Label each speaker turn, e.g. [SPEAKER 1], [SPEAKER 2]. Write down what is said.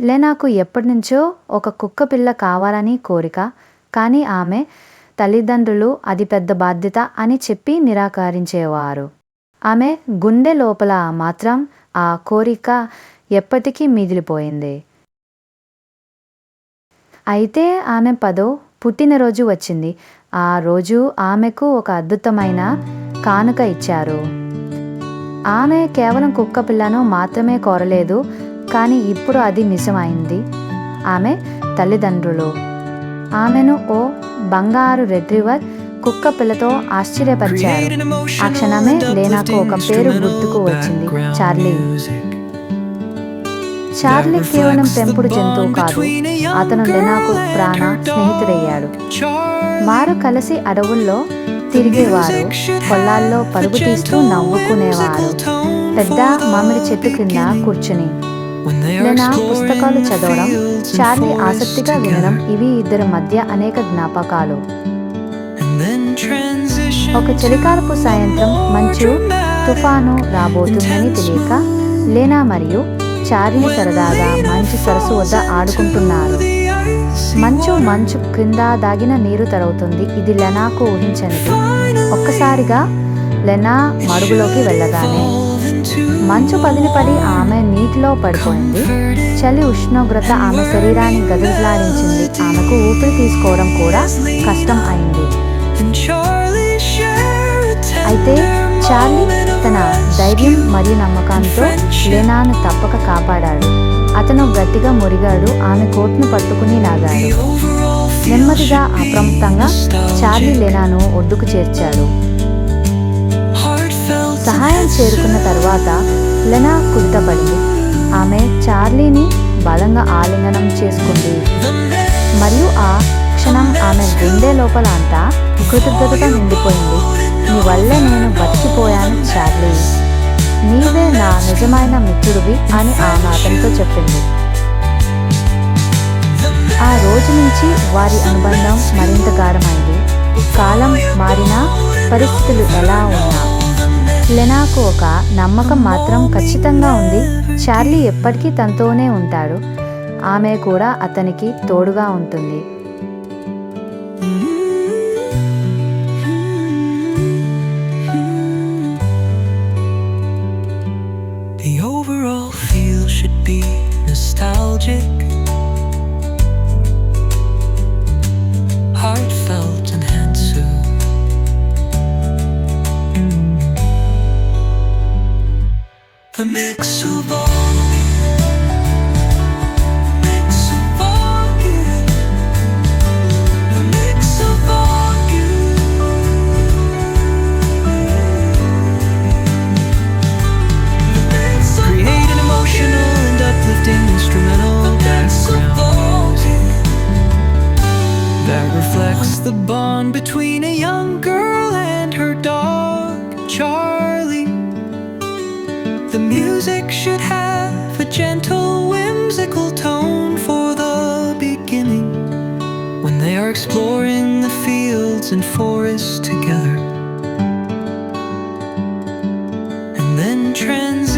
[SPEAKER 1] లెనాకు ఎప్పటినుంచో ఒక కుక్క పిల్ల కావాలని కోరిక కానీ ఆమె తల్లిదండ్రులు అది పెద్ద బాధ్యత అని చెప్పి నిరాకరించేవారు. ఆమె గుండె లోపల మాత్రం ఆ కోరిక ఎప్పటికీ మిగిలిపోయింది. అయితే ఆమె పదో పుట్టినరోజు వచ్చింది. ఆ రోజు ఆమెకు ఒక అద్భుతమైన కానుక ఇచ్చారు. ఆమె కేవలం కుక్క పిల్లను మాత్రమే కోరలేదు కానీ ఇప్పుడు అది నిజమైంది ఆమె తల్లిదండ్రులు. ఆమెను ఓ బంగారు రెట్రీవర్ కుక్క పిల్లతో ఆశ్చర్యపరిచారు. ఆ క్షణమే లేనాకు ఒక పేరు గుర్తుకు వచ్చింది. చార్లీ. చార్లీ కేవలం పెంపుడు జంతువు కాదు. అతను లెనాకు ప్రాణ స్నేహితుడయ్యాడు. వారు కలిసి అడవుల్లో తిరిగేవారు. పొలాల్లో పరుగు తీస్తూ నవ్వుకునేవారు. పెద్ద మామిడి చెట్టు కింద కూర్చుని లెనా పుస్తకాలు చదవడం చార్లీ ఆసక్తిగా వినడం ఇవి ఇద్దరి మధ్య అనేక జ్ఞాపకాలు. ఒక చలికాలపు సాయంత్రం మంచు తుఫాను రాబోతుందని తెలియక లేనా మరియు చార్లీ సరదాగా మంచు సరస్సు వద్ద ఆడుకుంటున్నారు. మంచు మంచు క్రింద దాగిన నీరు తరవుతుంది. ఇది లెనాకు ఊహించనిది ఒక్కసారిగా లెనా మడుగులోకి వెళ్ళగానే మంచు పదిలి పడి ఆమె నీటిలో పడిపోయింది. చలి ఉష్ణోగ్రత ఆమె శరీరాన్ని గదులాడించింది ఆమెకు ఊపిరి తీసుకోవడం కూడా కష్టం అయింది. అయితే చార్లీ తన ధైర్యం మరియు నమ్మకంతో లెనాను తప్పక కాపాడాడు. అతను గట్టిగా మురిగాడు. ఆమె కోట్ను పట్టుకుని లాగాడు. నెమ్మదిగా అప్రమత్తంగా చార్లీ లెనాను ఒడ్డుకు చేర్చాడు. సహాయం చేరుకున్న తర్వాత లెనా కుదుటపడింది. ఆమె చార్లీని బలంగా ఆలింగనం చేసుకుంది. మరియు ఆ క్షణం ఆమె గుండె లోపల అంతా కృతజ్ఞతగా నిండిపోయింది. నీ వల్ల నేను బతికిపోయాను చార్లీ. నీవే నా నిజమైన మిత్రుడివి అని ఆమె అతనితో చెప్పింది. ఆ రోజు నుంచి వారి అనుబంధం మరింత గాఢమైంది కాలం మారినా పరిస్థితులు ఎలా ఉన్నా లెనాకు ఒక నమ్మకం మాత్రం ఖచ్చితంగా ఉంది. చార్లీ ఎప్పటికీ తనతోనే ఉంటాడు. ఆమె కూడా అతనికి తోడుగా ఉంటుంది.
[SPEAKER 2] The overall feel should be nostalgic, uplifting instrumental background music that reflects the bond between a young girl and her dog, Charlie. Music should have a gentle, whimsical tone for the beginning when they are exploring the fields and forests together. And then trans